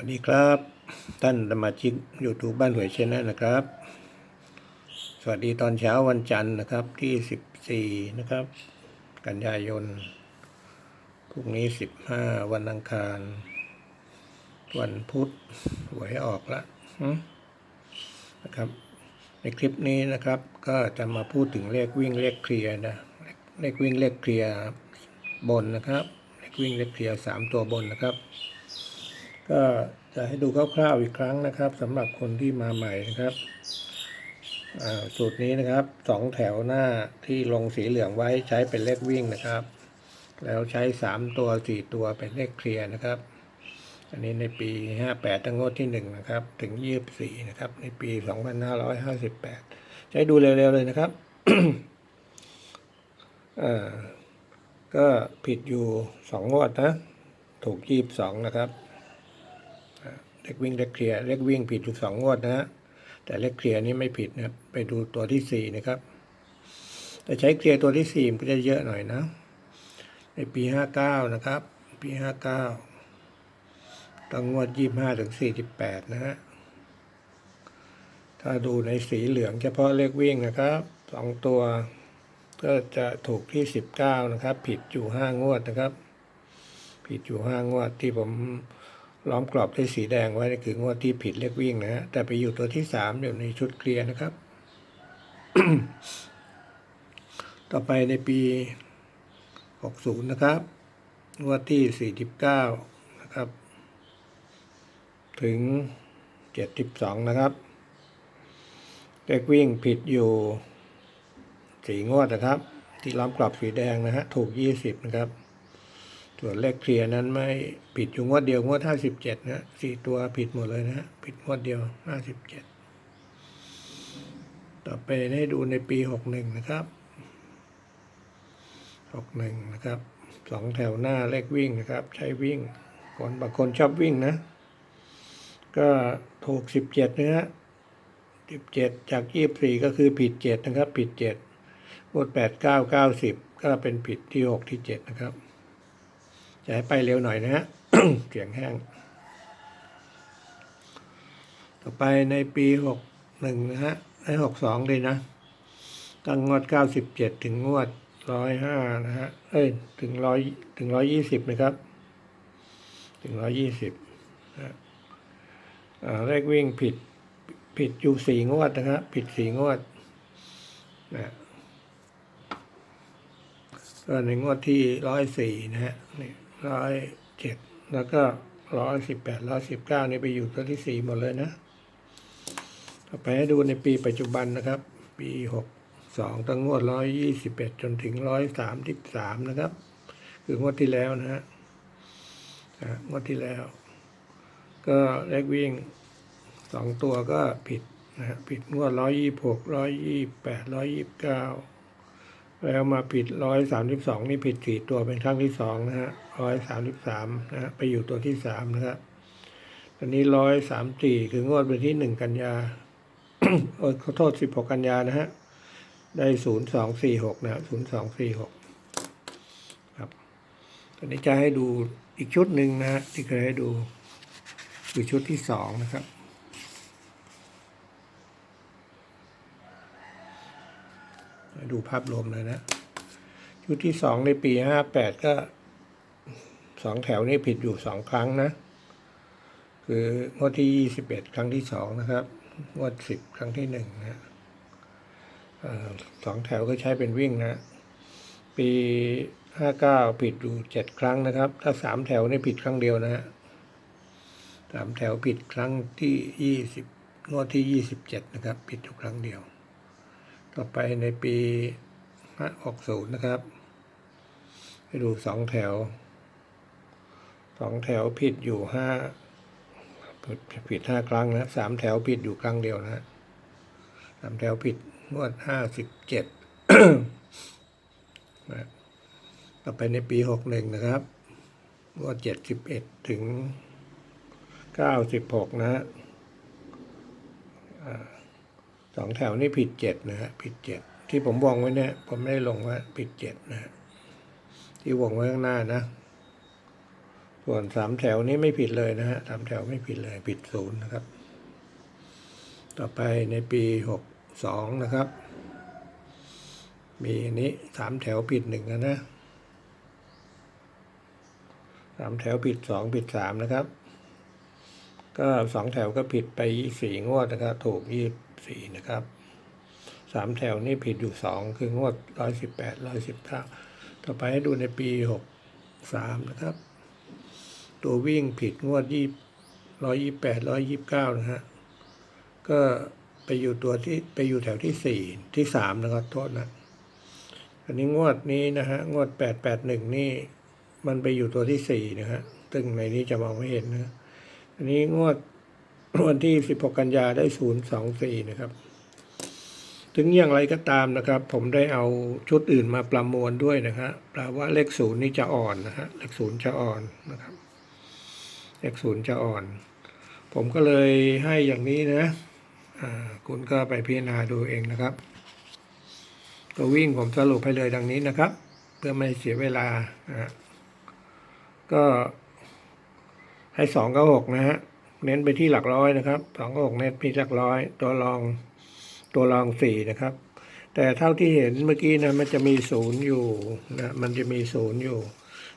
วัสดีครับ ท่านสมาชิกยูทูบบ้านหวยเชนนนะครับ สวัสดีตอนเช้าวันจันทร์นะครับที่ 14 นะครับ กันยายนพรุ่งนี้ 15 วันอังคาร วันพุธหวยออกละนะครับ ในคลิปนี้นะครับ ก็จะมาพูดถึงเลขวิ่งเลขเคลียร์นะเลขวิ่งเลขเคลียร์บนนะครับ เลขวิ่งเลขเคลียร์สามตัวบนนะครับ ก็จะให้ดูคร่าวๆอีกครั้งนะครับสำหรับคนที่มาใหม่นะครับสูตรนี้นะครับสองแถวหน้าที่ลงสีเหลืองไว้ใช้เป็นเลขวิ่งนะครับ แล้วใช้สามตัวสี่ตัวเป็นเลขเคลียร์นะครับ อันนี้ในปีห้าแปดตั้งงวดที่หนึ่งนะครับ ถึงยี่สิบสี่นะครับ ในปีสองพันห้าร้อยห้าสิบแปดใช้ดูเร็วๆเลยนะครับก็ผิดอยู่สองงวดนะ ถูกยี่บสองนะครับ เลขวิ่งเลขเคลียร์เลขวิ่งผิดอยู่สองงวดนะฮะแต่เลขเคลียร์นี่ไม่ผิดนะครับไปดูตัวที่สี่นะครับแต่ใช้เคลียร์ตัวที่สี่มันก็จะเยอะหน่อยนะในปีห้าเก้านะครับ ปีห้าเก้าตั้งงวดยี่ห้าถึงสี่สิบแปดนะฮะถ้าดูในสีเหลืองเฉพาะเลขวิ่งนะครับสองตัวก็จะถูกที่สิบเก้านะครับ ผิดอยู่ห้างวดนะครับ ผิดอยู่ห้างวดที่ผม ล้อมกรอบด้วยสีแดงไว้นี่คืองวดที่ผิดเลขวิ่งนะฮะแต่ไปอยู่ตัวที่สามอยู่ในชุดเคลียร์นะครับ ต่อไปในปีหกศูนย์นะครับ งวดที่สี่สิบเก้านะครับ ถึงเจ็ดสิบสองนะครับ เลขวิ่งผิดอยู่สี่งวดนะครับ ที่ล้อมกรอบสีแดงนะฮะถูกยี่สิบนะครับ ส่วนเลขเคลียร์นั้นไม่ผิดอยู่งวดเดียวงวดห้าสิบเจ็ดนะสี่ตัวผิดหมดเลยนะฮะผิดงวดเดียวห้าสิบเจ็ดต่อไปให้ดูในปีหกหนึ่งนะครับหกหนึ่งนะครับสองแถวหน้าเลขวิ่งนะครับ ใช้วิ่งคนบางคนชอบวิ่งนะ ก็ถูกสิบเจ็ดนะฮะสิบเจ็ดจากยี่สี่ก็คือผิดเจ็ดนะครับ ผิดเจ็ดงวดแปดเก้าเก้าสิบก็เป็นผิดที่หกที่เจ็ดนะครับ จะให้ไปเร็วหน่อยนะฮะเสียงแห้ง ต่อไปในปีหกหนึ่งนะฮะให้หกสองเลยนะ ตั้งงวดเก้าสิบเจ็ดถึงงวดร้อยห้านะฮะ เอ้ย ถึงร้อยถึงร้อยยี่สิบนะครับ ถึงร้อยยี่สิบนะอ่าเลขวิ่งผิดผิดอยู่สี่งวดนะครับผิดสี่งวดนะก็ในงวดที่ร้อยสี่นะฮะนี่ ร้อยเจ็ดแล้วก็ร้อยสิบแปดร้อยสิบเก้านี่ไปอยู่ตัวที่สี่หมดเลยนะต่อไปให้ดูในปีปัจจุบันนะครับ ปีหกสองตั้งงวดร้อยยี่สิบเอ็ดจนถึงร้อยสามสิบสามนะครับ คืองวดที่แล้วนะฮะอ่างวดที่แล้ว ก็เลขวิ่งสองตัวก็ผิดนะฮะผิดงวดร้อยยี่หกร้อยยี่แปดร้อยยี่บเก้า แล้วมาผิดร้อยสามสิบสองนี่ผิดสี่ตัวเป็นครั้งที่สองนะฮะร้อยสามสิบสามนะฮะไปอยู่ตัวที่สามนะครับตอนนี้ร้อยสามสี่คืองวดวันที่หนึ่งกันยาเออขอโทษสิบหกกันยานะฮะได้ศูนย์สองสี่หกนะศูนย์สองสี่หกครับตอนนี้จะให้ดูอีกชุดหนึ่งนะฮะที่เคยให้ดูคือชุดที่สองนะครับ ดูภาพรวมเลยนะ ชุดที่สองในปีห้าแปดก็สองแถวนี่ผิดอยู่สองครั้งนะ คืองวดที่ยี่สิบเอ็ดครั้งที่สองนะครับงวดสิบครั้งที่หนึ่งนะสองแถวก็ใช้เป็นวิ่งนะ ปีห้าเก้าผิดอยู่เจ็ดครั้งนะครับ ถ้าสามแถวนี่ผิดครั้งเดียวนะฮะสามแถวผิดครั้งที่ยี่สิบงวดที่ยี่สิบเจ็ดนะครับ ผิดอยู่ครั้งเดียว ต่อไปในปี60นะครับ ให้ดูสองแถวสองแถวผิดอยู่ห้าผิดห้าครั้งนะสามแถวผิดอยู่ครั้งเดียวนะสามแถวผิดงวดห้าสิบเจ็ดต่อไปในปีหกหนึ่งนะครับงวดเจ็ดสิบเอ็ดถึงเก้าสิบหกนะฮะ สองแถวนี่ผิดเจ็ดนะฮะผิดเจ็ดที่ผมวงไว้เนี่ยผมไม่ได้ลงว่าผิดเจ็ดนะฮะที่วงไว้ข้างหน้านะ ส่วนสามแถวนี้ไม่ผิดเลยนะฮะสามแถวไม่ผิดเลยผิดศูนย์นะครับ ต่อไปในปีหกสองนะครับ มีอันนี้สามแถวผิดหนึ่งนะสามแถวผิดสองผิดสามนะครับ ก็สองแถวก็ผิดไปสี่งวดนะครับ ถูกยี่สี่ สี่นะครับสามแถวนี่ผิดอยู่สองคืองวดร้อยสิบแปดร้อยสิบเก้าต่อไปให้ดูในปีหกสามนะครับ ตัววิ่งผิดงวดยี่ร้อยยี่แปดร้อยยี่บเก้านะฮะก็ไปอยู่ตัวที่ไปอยู่แถวที่สี่ที่สามนะครับโทษนะอันนี้งวดนี้นะฮะงวดแปดแปดหนึ่งนี่มันไปอยู่ตัวที่สี่นะฮะซึ่งในนี้จะมองไม่เห็นนะอันนี้งวด วันที่สิบหกกันยาได้ศูนย์สองสี่นะครับ ถึงอย่างไรก็ตามนะครับ ผมได้เอาชุดอื่นมาประมวลด้วยนะครับแปลว่าเลขศูนย์นี่จะอ่อนนะฮะเลขศูนย์จะอ่อนนะครับ เลขศูนย์จะอ่อน ผมก็เลยให้อย่างนี้นะคุณก็ไปพิจารณาดูเองนะครับตัววิ่งผมสรุปให้เลยดังนี้นะครับ เพื่อไม่เสียเวลานะฮะก็ให้สองกับหกนะฮะ เน้นไปที่หลักร้อยนะครับสองกับหกเน้นไปที่หลักร้อย ตัวรองตัวรองสี่นะครับ แต่เท่าที่เห็นเมื่อกี้นะมันจะมีศูนย์อยู่นะมันจะมีศูนย์อยู่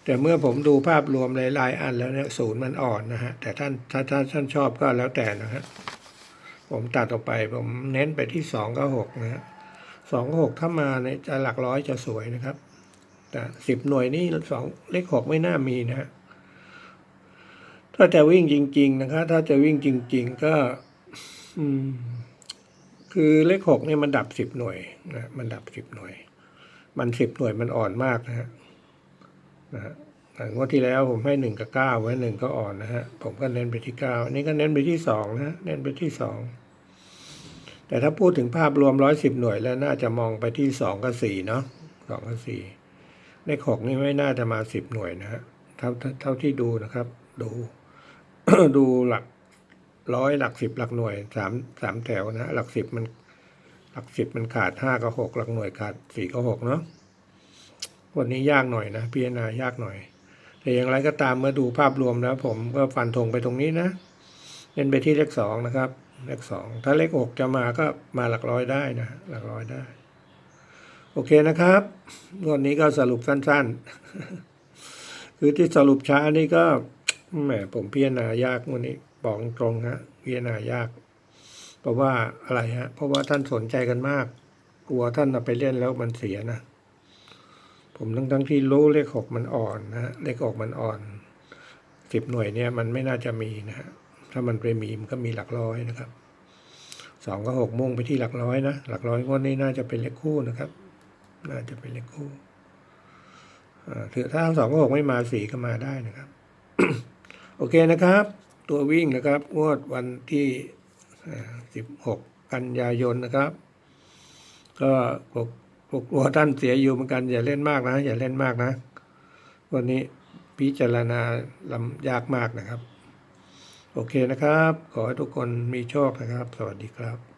แต่เมื่อผมดูภาพรวมหลายๆอันแล้วเนี่ยศูนย์มันอ่อนนะฮะแต่ท่านถ้าถ้าท่านชอบก็แล้วแต่นะฮะผมตัดออกไปผมเน้นไปที่สองกับหกนะฮะสองกับหกถ้ามาเนี่ยจะหลักร้อยจะสวยนะครับ แต่สิบหน่วยนี่สองเลขหกไม่น่ามีนะฮะ ถ้าจะวิ่งจริง ๆ นะครับถ้าจะวิ่งจริง ๆ ก็คือเลขหกเนี่ยมันดับสิบหน่วยนะมันดับสิบหน่วย มันสิบหน่วยมันอ่อนมากนะฮะนะฮะแต่งวดที่แล้วผมให้หนึ่งกับเก้าไว้หนึ่งก็อ่อนนะฮะ ผมก็เน้นไปที่เก้าอันนี้ก็เน้นไปที่สองนะเน้นไปที่สองแต่ถ้าพูดถึงภาพรวมร้อยสิบหน่วยแล้วน่าจะมองไปที่สองกับสี่เนาะสองกับสี่เลขหกนี่ไม่น่าจะมาสิบหน่วยนะฮะเท่าเท่าที่ดูนะครับ ดู ดูหลักร้อยหลักสิบหลักหน่วยสามสามแถวนะ หลักสิบมัน หลักสิบมันขาดห้ากับหกหลักหน่วยขาดสี่กับหกเนาะวันนี้ยากหน่อยนะพิจารณายากหน่อย แต่อย่างไรก็ตามเมื่อดูภาพรวมแล้ว ผมก็ฟันธงไปตรงนี้นะเน้นไปที่เลขสองนะครับ เลขสองถ้าเลขหกจะมาก็มาหลักร้อยได้นะหลักร้อยได้ โอเคนะครับวันนี้ก็สรุปสั้น ๆ คือที่สรุปช้านี่ก็ แหมผมพิจารณายากวันนี้บอกตรงฮะพิจารณายาก เพราะว่าอะไรฮะ เพราะว่าท่านสนใจกันมาก กลัวท่านเอาไปเล่นแล้วมันเสียนะ ผมทั้งทั้งที่รู้เลขหกมันอ่อนนะเลขหกมันอ่อนสิบหน่วยเนี่ยมันไม่น่าจะมีนะฮะถ้ามันไปมีมันก็มีหลักร้อยนะครับสองก็หกมุ่งไปที่หลักร้อยนะหลักร้อยงวดนี้น่าจะเป็นเลขคู่นะครับ น่าจะเป็นเลขคู่ถือถ้าสองก็หกไม่มาสี่ก็มาได้นะครับ โอเคนะครับ ตัววิ่งนะครับ งวดวันที่สิบหกกันยายนนะครับ ก็ปกปกกลัวท่านเสียอยู่เหมือนกันอย่าเล่นมากนะ อย่าเล่นมากนะ วันนี้พิจารณาลำยากมากนะครับ โอเคนะครับ ขอให้ทุกคนมีโชคนะครับ สวัสดีครับ